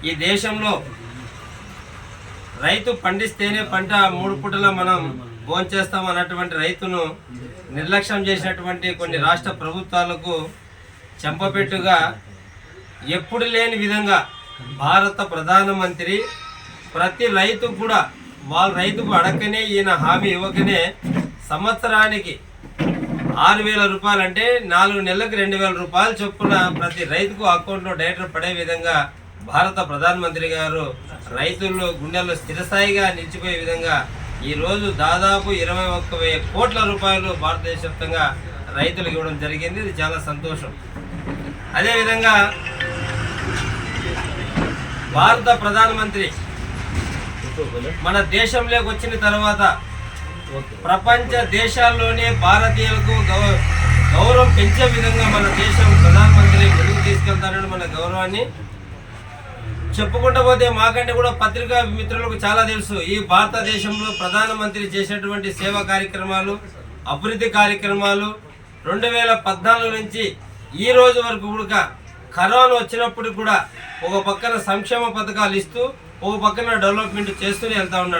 ఈ దేశంలో రైతు పండిస్తేనే పంట మూడు పూటలో మనం భోంచేస్తాం అన్నటువంటి రైతును నిర్లక్ష్యం చేసినటువంటి కొన్ని రాష్ట్ర ప్రభుత్వాలకు చెంపపెట్టుగా ఎప్పుడు లేని విధంగా భారత ప్రధానమంత్రి ప్రతి రైతు కూడా వాళ్ళ రైతుకు అడగనే ఈయన హామీ ఇవ్వకనే సంవత్సరానికి ఆరు వేల రూపాయలు అంటే నాలుగు నెలలకు రెండు వేల రూపాయలు చొప్పున ప్రతి రైతుకు అకౌంట్లో డైరెక్ట్ పడే విధంగా భారత ప్రధానమంత్రి గారు రైతులు గుండెల్లో స్థిరస్థాయిగా నిలిచిపోయే విధంగా ఈరోజు దాదాపు ఇరవై ఒక్క వెయ్యి కోట్ల రూపాయలు భారతదేశ వ్యాప్తంగా రైతులకు ఇవ్వడం జరిగింది. ఇది చాలా సంతోషం. అదేవిధంగా భారత ప్రధానమంత్రి మన దేశంలోకి వచ్చిన తర్వాత ప్రపంచ దేశాల్లోనే భారతీయులకు గౌరవం పెంచే విధంగా మన దేశం ప్రధానమంత్రి ముందుకు తీసుకెళ్తారని మన గౌరవాన్ని చెప్పుకుంటూ పోతే మాకంటే కూడా పత్రికా మిత్రులకు చాలా తెలుసు. ఈ భారతదేశంలో ప్రధానమంత్రి చేసినటువంటి సేవా కార్యక్రమాలు అభివృద్ధి కార్యక్రమాలు రెండు వేల పద్నాలుగు నుంచి ఈ రోజు వరకు కూడా కరోనా వచ్చినప్పుడు కూడా ఒక పక్కన సంక్షేమ పథకాలు ఇస్తూ ఒక పక్కన డెవలప్మెంట్ చేస్తూనే వెళ్తా ఉన్నాడు